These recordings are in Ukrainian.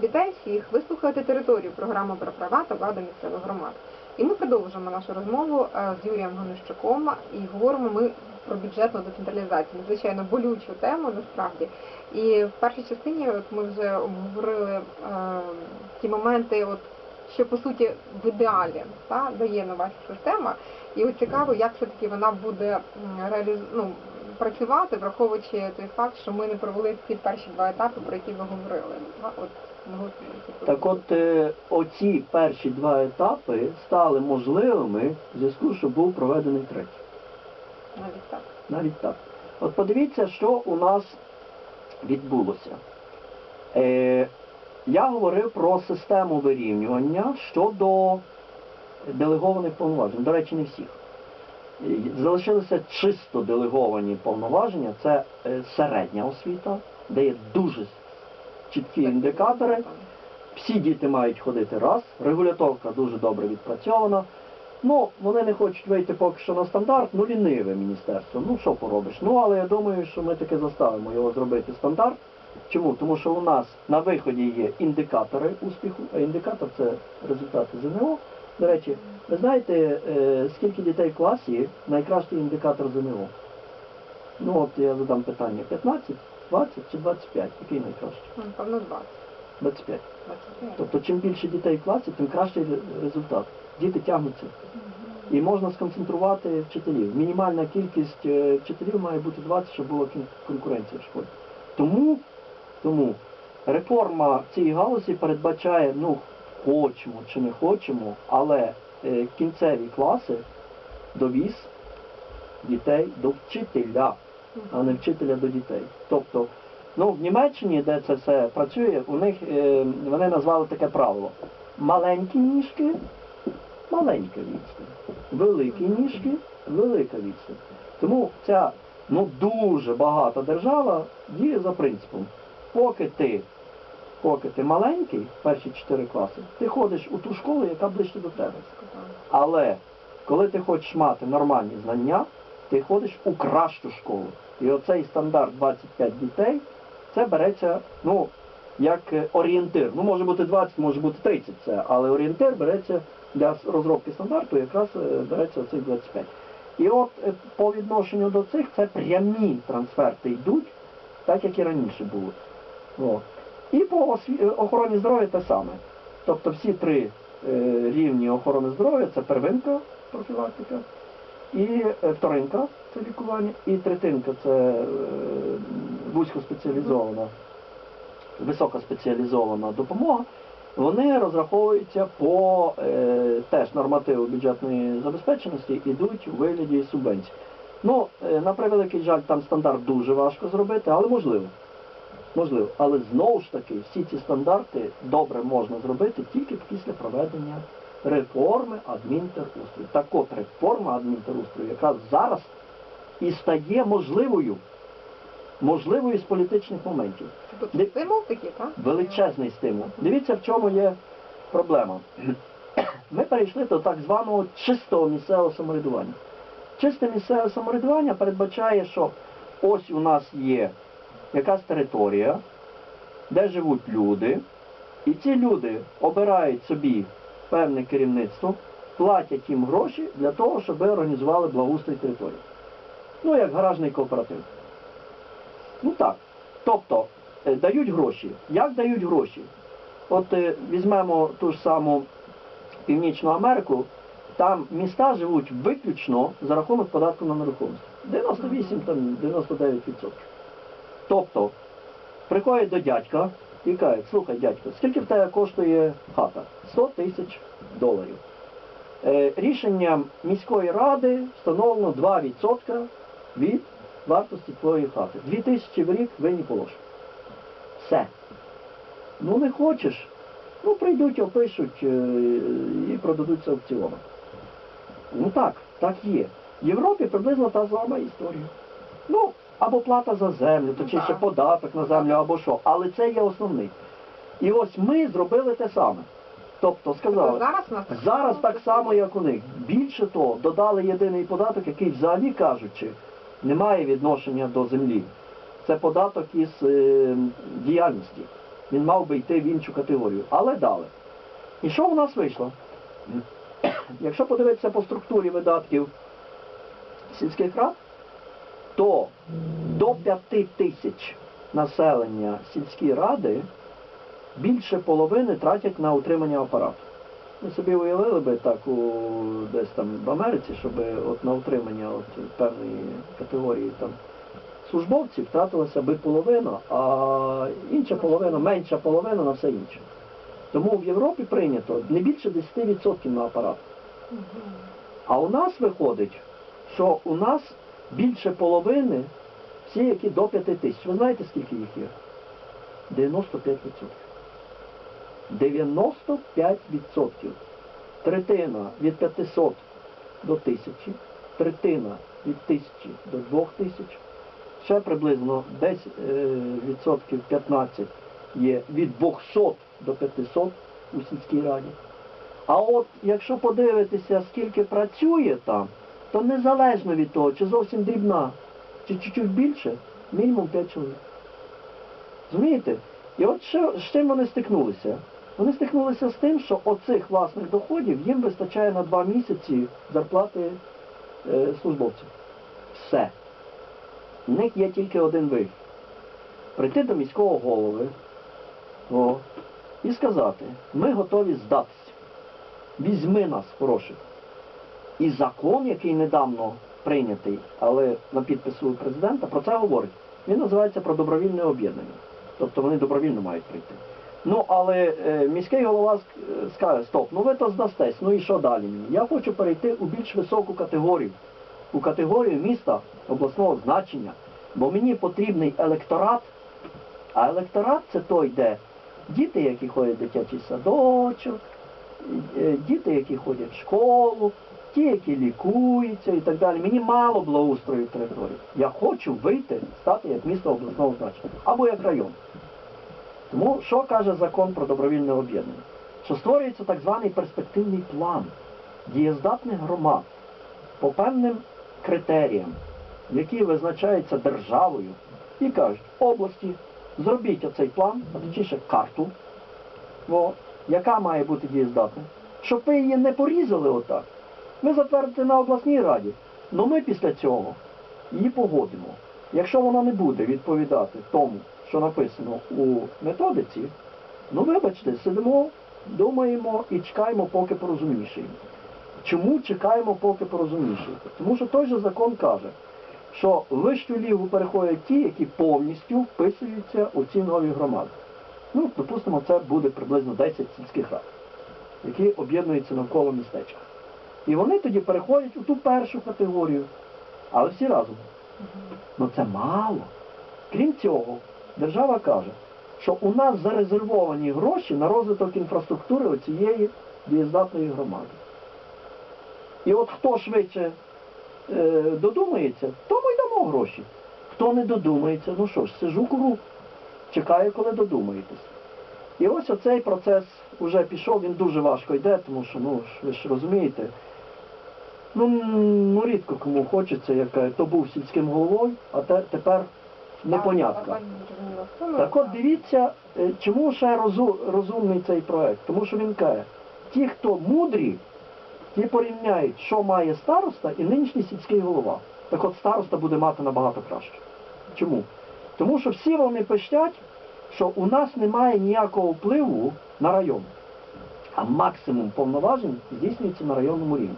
дітей всіх, вислухати територію програми про права та владу місцевих громад. І ми продовжимо нашу розмову е, з Юрієм Ганущуком і говоримо ми про бюджетну децентралізацію. Надзвичайно болючу тему насправді. І в першій частині от ми вже обговорили е, ті моменти, от що по суті в ідеалі та, дає нова система. І от цікаво, як все-таки вона буде реаліз... ну, працювати, враховуючи той факт, що ми не провели ці перші два етапи, про які ви говорили. От, Так от е, оці перші два етапи стали можливими в зв'язку, що був проведений третій. навіть так. Навіть так. От подивіться, що у нас відбулося. Е, я говорив про систему вирівнювання щодо делегованих повноважень. До речі, не всіх. Е, Залишилися чисто делеговані повноваження, це е, середня освіта, де є дуже чіткі індикатори. Всі діти мають ходити раз, регуляторка дуже добре відпрацьована. Ну, вони не хочуть вийти поки що на стандарт, ну ліниве міністерство. Ну що поробиш? Ну, але я думаю, що ми таки заставимо його зробити стандарт. Чому? Тому що у нас на виході є індикатори успіху, а індикатор це результати ЗНО. До речі, ви знаєте, е, скільки дітей в класі найкращий індикатор ЗНО? Ну от я задам питання: 15, 20 чи 25? Який найкращий? Ну, Напевно, 20. 25. 25. Тобто, чим більше дітей в класі, тим кращий результат. Діти тягнуться. І можна сконцентрувати вчителів. Мінімальна кількість е, вчителів має бути 20, щоб була конкуренція в школі. Тому, тому реформа цієї галузі передбачає, ну, хочемо чи не хочемо, але е, кінцеві класи довіз дітей до вчителя а не вчителя до дітей. Тобто, ну в Німеччині, де це все працює, у них е, вони назвали таке правило: маленькі ніжки, маленька відстань, великі ніжки, велика відстань. Тому ця ну дуже багата держава діє за принципом, поки ти, поки ти маленький, перші чотири класи, ти ходиш у ту школу, яка ближче до тебе. Але коли ти хочеш мати нормальні знання, ти ходиш у кращу школу. І оцей стандарт 25 дітей, це береться, ну, як е, орієнтир. Ну, може бути 20, може бути 30 це, але орієнтир береться для розробки стандарту, якраз е, береться оцей 25. І от е, по відношенню до цих це прямі трансферти йдуть, так як і раніше було. О. І по охороні здоров'я те саме. Тобто всі три е, рівні охорони здоров'я це первинка, профілактика, і е, вторинка це лікування, і третинка це е, вузькоспеціалізована, високоспеціалізована допомога. Вони розраховуються по е, теж нормативу бюджетної забезпеченості, ідуть у вигляді субвенцій. Ну, е, на превеликий жаль, там стандарт дуже важко зробити, але можливо. Можливо. Але знову ж таки, всі ці стандарти добре можна зробити тільки після проведення реформи адмінтерустрою. Так от реформа адмінтерустрою якраз зараз і стає можливою. Можливою з політичних моментів. Тобто стимул такий, так? Величезний стимул. Дивіться, в чому є проблема. Ми перейшли до так званого чистого місцевого самоврядування. Чисте місцеве самоврядування передбачає, що ось у нас є якась територія, де живуть люди, і ці люди обирають собі певне керівництво, платять їм гроші для того, щоб організували благоустрій території. Ну, як гаражний кооператив. Ну так. Тобто е, дають гроші. Як дають гроші? От е, візьмемо ту ж саму Північну Америку, там міста живуть виключно за рахунок податку на нерухомість. 98-99%. Тобто, приходять до дядька і кажуть, слухай, дядько, скільки в тебе коштує хата? 100 тисяч доларів. Е, рішенням міської ради встановлено 2% від вартості твоєї хати. 2 тисячі в рік ви не положите. Все. Ну не хочеш. Ну прийдуть, опишуть е, і продадуться аукціоном. Ну так, так є. В Європі приблизно та сама історія. Ну, або плата за землю, то Ну, чи ще податок на землю, або що. Але це є основний. І ось ми зробили те саме. Тобто сказали, Тобто зараз так само? так само, як у них. Більше того, додали єдиний податок, який взагалі кажучи, не має відношення до землі. Це податок із е, діяльності. він мав би йти в іншу категорію. Але дали. І що у нас вийшло? Якщо подивитися по структурі видатків сільських рад, то до 5 тисяч населення сільські ради більше половини тратять на утримання апарату. Ми собі уявили би так у десь там в Америці, щоб от на утримання от певної категорії там службовців тратилася би половина, а інша половина, менша половина на все інше. Тому в Європі прийнято не більше 10% на апарат. А у нас виходить, що у нас більше половини всі, які до 5 тисяч. Ви знаєте, скільки їх є? 95%. 95%. Третина від 500 до 1000, третина від 1000 до 2000, ще приблизно десь е, відсотків 15 є від 200 до 500 у сільській раді. А от якщо подивитися, скільки працює там, то незалежно від того, чи зовсім дрібна, чи чуть-чуть більше, мінімум 5 чоловік. Розумієте? І от що, з чим вони стикнулися? Вони стикнулися з тим, що оцих власних доходів їм вистачає на два місяці зарплати е, службовців. Все. У них є тільки один вихід. Прийти до міського голови о, і сказати, ми готові здатися. Візьми нас, хороших. І закон, який недавно прийнятий, але на підпису президента, про це говорить. Він називається про добровільне об'єднання. Тобто вони добровільно мають прийти. Ну, але е, міський голова е, скаже, стоп, ну ви то здастесь, ну і що далі? Я хочу перейти у більш високу категорію, у категорію міста обласного значення, бо мені потрібний електорат, а електорат це той, де діти, які ходять в дитячий садочок, е, діти, які ходять в школу, ті, які лікуються і так далі. Мені мало благоустрою території. Я хочу вийти, стати як місто обласного значення або як район. Тому що каже закон про добровільне об'єднання? Що створюється так званий перспективний план дієздатних громад по певним критеріям, які визначаються державою, і кажуть, області, зробіть оцей план, а точніше карту, о, яка має бути дієздатна, щоб ви її не порізали отак. Ви затвердите на обласній раді. Ну ми після цього її погодимо. Якщо вона не буде відповідати тому, що написано у методиці, ну вибачте, сидимо, думаємо і чекаємо, поки порозумнішаємо. Чому чекаємо, поки порозумнішаєте? Тому що той же закон каже, що вищу лігу переходять ті, які повністю вписуються у ці нові громади. Ну, допустимо, це буде приблизно 10 сільських рад, які об'єднуються навколо містечка. І вони тоді переходять у ту першу категорію, але всі разом. Ну це мало. Крім цього, держава каже, що у нас зарезервовані гроші на розвиток інфраструктури оцієї дієздатної громади. І от хто швидше е, додумається, тому й дамо гроші. Хто не додумається, ну що ж, сижу куру, чекаю, коли додумаєтесь. І ось оцей процес вже пішов, він дуже важко йде, тому що, ну, ви ж розумієте, ну, ну рідко кому хочеться, як то був сільським головою, а те, тепер непонятка. Так от дивіться, е, чому ще розу- розумний цей проект? Тому що він каже, ті, хто мудрі, ті порівняють, що має староста і нинішній сільський голова. Так от староста буде мати набагато краще. Чому? Тому що всі вони пищать, що у нас немає ніякого впливу на район. А максимум повноважень здійснюється на районному рівні.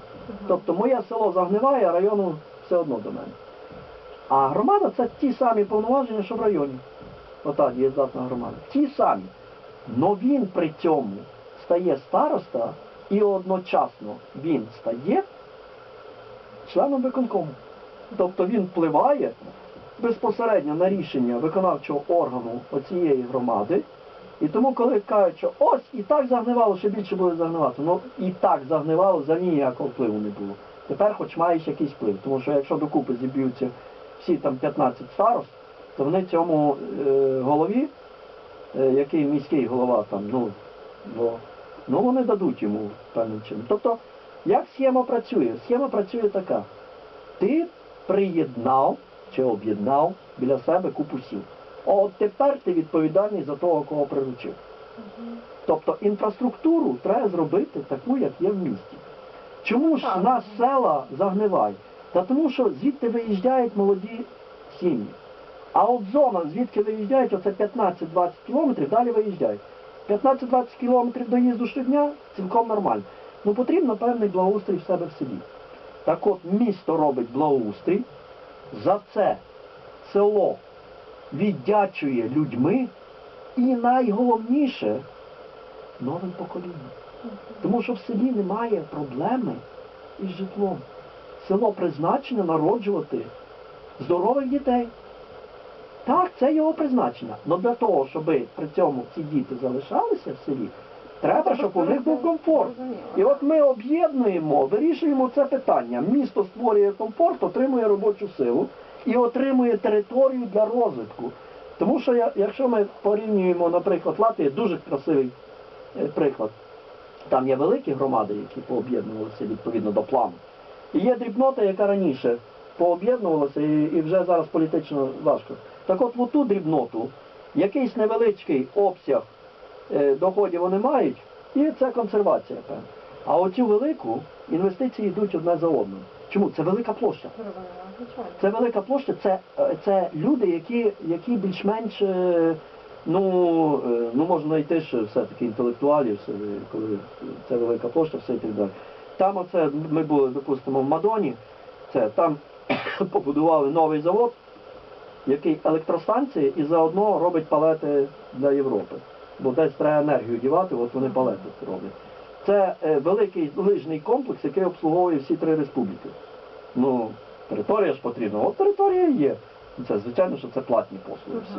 Тобто моє село загниває, а району все одно до мене. А громада це ті самі повноваження, що в районі. Ота дієздатна громада. Ті самі. Но він при цьому стає староста і одночасно він стає членом виконкому. Тобто він впливає безпосередньо на рішення виконавчого органу оцієї громади. І тому, коли кажуть, що ось і так загнивало, ще більше буде загнивати, ну і так загнивало, за ніякого впливу не було. Тепер хоч маєш якийсь вплив, тому що якщо докупи зіб'ються всі там 15 старост, то вони цьому е, голові, е, який міський голова там, ну, бо, ну вони дадуть йому певним чином. Тобто, як схема працює? Схема працює така. Ти приєднав чи об'єднав біля себе купу сіл. От тепер ти відповідальний за того, кого приручив. Тобто інфраструктуру треба зробити таку, як є в місті. Чому ж Так. нас села загнивають? Та тому що звідти виїжджають молоді сім'ї. А от зона, звідки виїжджають, оце 15-20 кілометрів, далі виїжджають. 15-20 кілометрів доїзду щодня цілком нормально. Ну потрібно певний благоустрій в себе в селі. Так от місто робить благоустрій, за це село віддячує людьми і найголовніше новим поколінням. Тому що в селі немає проблеми із житлом. Село призначене народжувати здорових дітей. Так, це його призначення. Але для того, щоб при цьому ці діти залишалися в селі, треба, щоб у них був комфорт. І от ми об'єднуємо, вирішуємо це питання. Місто створює комфорт, отримує робочу силу і отримує територію для розвитку. Тому що якщо ми порівнюємо, наприклад, Латвія дуже красивий е, приклад. Там є великі громади, які пооб'єднувалися відповідно до плану. І є дрібнота, яка раніше пооб'єднувалася і, вже зараз політично важко. Так от в ту дрібноту якийсь невеличкий обсяг е, доходів вони мають, і це консервація. А оцю велику інвестиції йдуть одне за одним. Чому? Це велика площа. Це велика площа, це, е, це люди, які, які більш-менш, е, ну, е, ну можна знайти ще все-таки інтелектуалів, коли це велика площа, все і так далі. Там оце, ми були, допустимо, в Мадоні, це там побудували новий завод, який електростанції і заодно робить палети для Європи. Бо десь треба енергію дівати, от вони палети роблять. Це е, великий лижний комплекс, який обслуговує всі три республіки. Ну, територія ж потрібна. От територія є. Це звичайно, що це платні послуги. всі.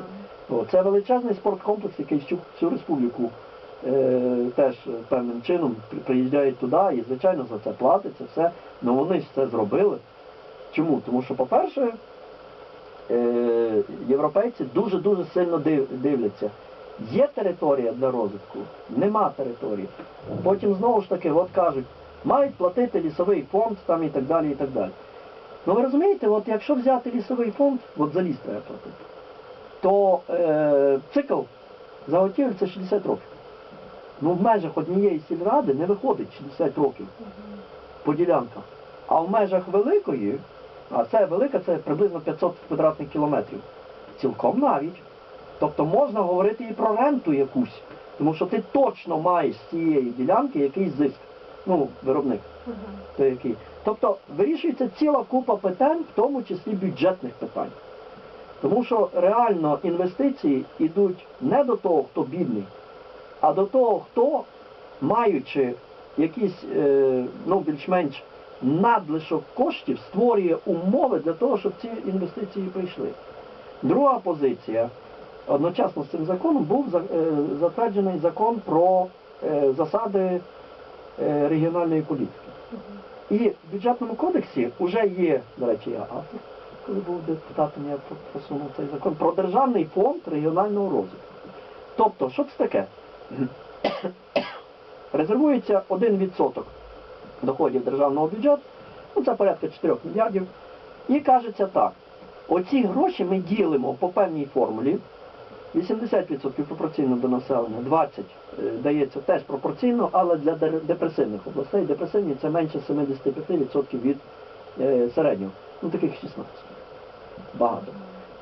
Мгм. Це величезний спорткомплекс, який всю, всю республіку е, теж певним чином приїжджають туди і, звичайно, за це платиться все. Ну вони ж це зробили. Чому? Тому що, по-перше, е, європейці дуже-дуже сильно див, дивляться. Є територія для розвитку, нема території. Потім знову ж таки, от кажуть, мають платити лісовий фонд там і так далі, і так далі. Ну ви розумієте, от якщо взяти лісовий фонд, от за ліс треба платити, то е, цикл заготівель це 60 років. Ну в межах однієї сільради не виходить 60 років по ділянках. А в межах великої, а це велика, це приблизно 500 квадратних кілометрів. Цілком навіть. Тобто можна говорити і про ренту якусь, тому що ти точно маєш з цієї ділянки якийсь зиск. Ну, виробник. Мгм. То який. Тобто вирішується ціла купа питань, в тому числі бюджетних питань. Тому що реально інвестиції йдуть не до того, хто бідний, а до того, хто, маючи якісь е, ну, більш-менш надлишок коштів, створює умови для того, щоб ці інвестиції прийшли. Друга позиція. Одночасно з цим законом був е, затверджений закон про е, засади е, регіональної політики. І в бюджетному кодексі вже є, до речі, я автор, коли був депутатом, я просунув цей закон про державний фонд регіонального розвитку. Тобто, що це таке? Резервується 1% доходів державного бюджету, ну це порядка 4 мільярдів, і кажеться так, оці гроші ми ділимо по певній формулі, 80% пропорційно до населення, 20% е, дається теж пропорційно, але для депресивних областей. Депресивні це менше 75% від е, середнього. Ну таких 16. Багато.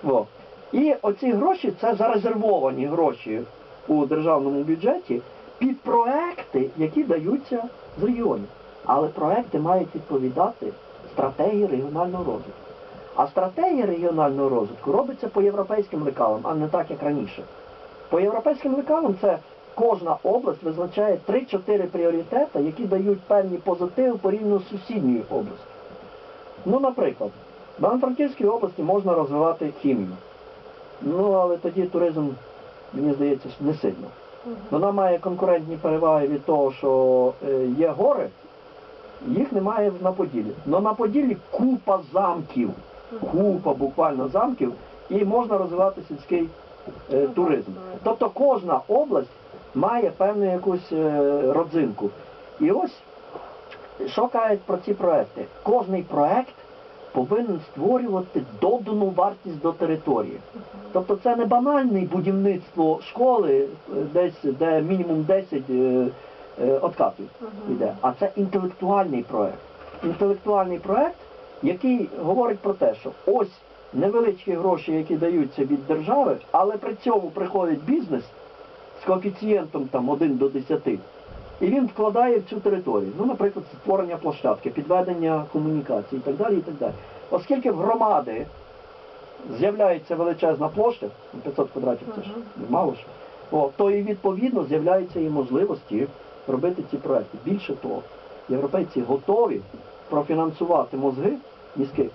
О. І оці гроші це зарезервовані гроші у державному бюджеті під проекти, які даються з регіонів. Але проекти мають відповідати стратегії регіонального розвитку. А стратегія регіонального розвитку робиться по європейським лекалам, а не так, як раніше. По європейським лекалам це кожна область визначає 3-4 пріоритети, які дають певні позитиви порівняно з сусідньою областю. Ну, наприклад, в Івано-Франківській області можна розвивати хімію. Ну, але тоді туризм, мені здається, не сильно. Вона має конкурентні переваги від того, що е, є гори, їх немає на Поділлі. Но на Поділлі купа замків, купа буквально замків, і можна розвивати сільський е, туризм. Тобто кожна область має певну якусь е, родзинку. І ось що кажуть про ці проекти? Кожний проект повинен створювати додану вартість до території. Тобто це не банальне будівництво школи, е, десь де мінімум 10 е, е, откатів йде, а це інтелектуальний проект. Інтелектуальний проект, який говорить про те, що ось невеличкі гроші, які даються від держави, але при цьому приходить бізнес з коефіцієнтом там 1 до 10, і він вкладає в цю територію. Ну, наприклад, створення площадки, підведення комунікацій і так далі. і так далі. Оскільки в громади з'являється величезна площа, ну, 500 квадратів це ж мало що, о, то і відповідно з'являються і можливості робити ці проекти. Більше того, європейці готові профінансувати мозги мізки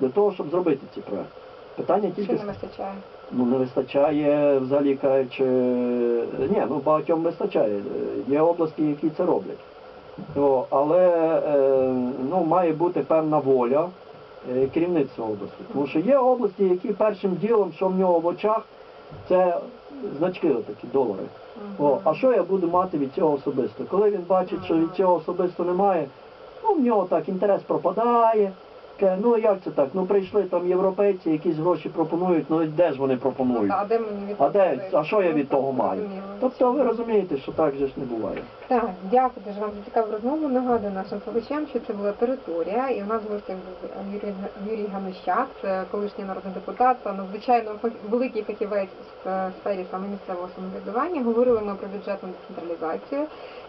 для того, щоб зробити ці проекти. Питання Що тільки не вистачає? ну, не вистачає взагалі кажучи, ні, ну багатьом вистачає. Є області, які це роблять. Але е, ну, має бути певна воля е, керівництва області. Тому що є області, які першим ділом, що в нього в очах, це значки отакі, долари. О, а що я буду мати від цього особисто? Коли він бачить, що від цього особисто немає, ну в нього так інтерес пропадає. Каже, Ну як це так? Ну прийшли там європейці, якісь гроші пропонують, ну де ж вони Ну, пропонують? а де мені від А де? А що я від Ну, того маю? Тобто ви розумієте, що так же ж не буває. Так, дякую дуже вам за цікаву розмову. Нагадую нашим слухачам, що це була територія, і у нас в був Юрій, Юрій Ганущак, це колишній народний депутат, та надзвичайно великий фахівець в е, сфері саме місцевого самоврядування. Говорили ми про бюджетну децентралізацію.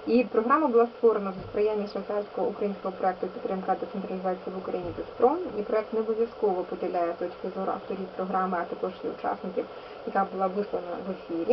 І програма була створена за сприяння швейцарського українського проекту підтримка децентралізації в Україні «Деспром». І проект не обов'язково поділяє точки зору авторів програми, а також і учасників, яка була вислана в ефірі.